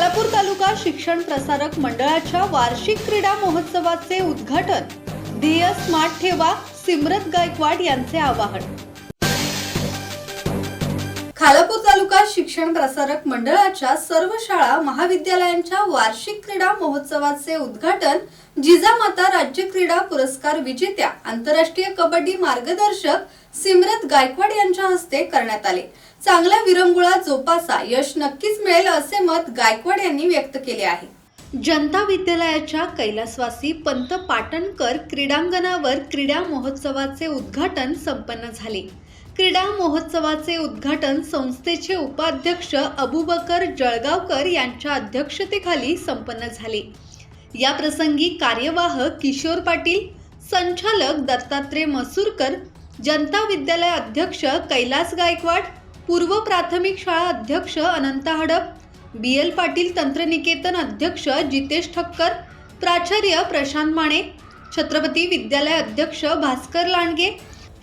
तालुका शिक्षण प्रसारक मंडळाच्या वार्षिक क्रीडा महोत्सवाचे उद्घाटन. ध्येय स्मार्ट ठेवा सिमरत गायकवाड यांचे आवाहन. खालापूर तालुका शिक्षण प्रसारक मंडळाच्या सर्व शाळा महाविद्यालयांच्या वार्षिक क्रीडा महोत्सवाचे उद्घाटन जिजामाता राज्य क्रीडा पुरस्कार विजेत्या आंतरराष्ट्रीय कबड्डी मार्गदर्शक सिमरत गायकवाड यांच्या हस्ते करण्यात आले. चांगला विरंगुळा जोपासा यश नक्कीच मिळेल असे मत गायकवाड यांनी व्यक्त केले आहे. जनता विद्यालयाच्या कैलासवासी पंत पाटणकर क्रीडांगणावर क्रीडा महोत्सवाचे उद्घाटन संपन्न झाले. क्रीडा महोत्सवाचे उद्घाटन संस्थेचे उपाध्यक्ष अबुबकर जळगावकर यांच्या अध्यक्षतेखाली संपन्न झाले. या प्रसंगी कार्यवाह किशोर पाटील संचालक दत्तात्रय मसूरकर जनता विद्यालय अध्यक्ष कैलास गायकवाड पूर्व प्राथमिक शाळा अध्यक्ष अनंत हडप बी एल पाटील तंत्रनिकेतन अध्यक्ष जितेश ठक्कर प्राचार्य प्रशांत माने छत्रपती विद्यालय अध्यक्ष भास्कर लांडगे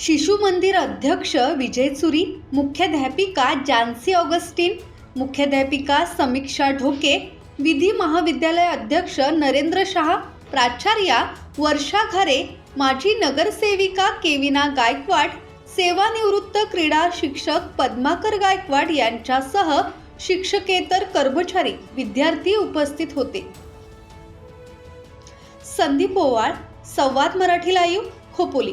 शिशु मंदिर अध्यक्ष विजय चुरी मुख्याध्यापिका जानसी ऑगस्टीन मुख्याध्यापिका समीक्षा ढोके विधी महाविद्यालय अध्यक्ष नरेंद्र शहा प्राचार्या वर्षा घरे माजी नगरसेविका केविना गायकवाड सेवानिवृत्त क्रीडा शिक्षक पद्माकर गायकवाड यांच्यासह शिक्षकेतर कर्मचारी विद्यार्थी उपस्थित होते. संदीप ओवाळ संवाद मराठी लाईव्ह खोपोली.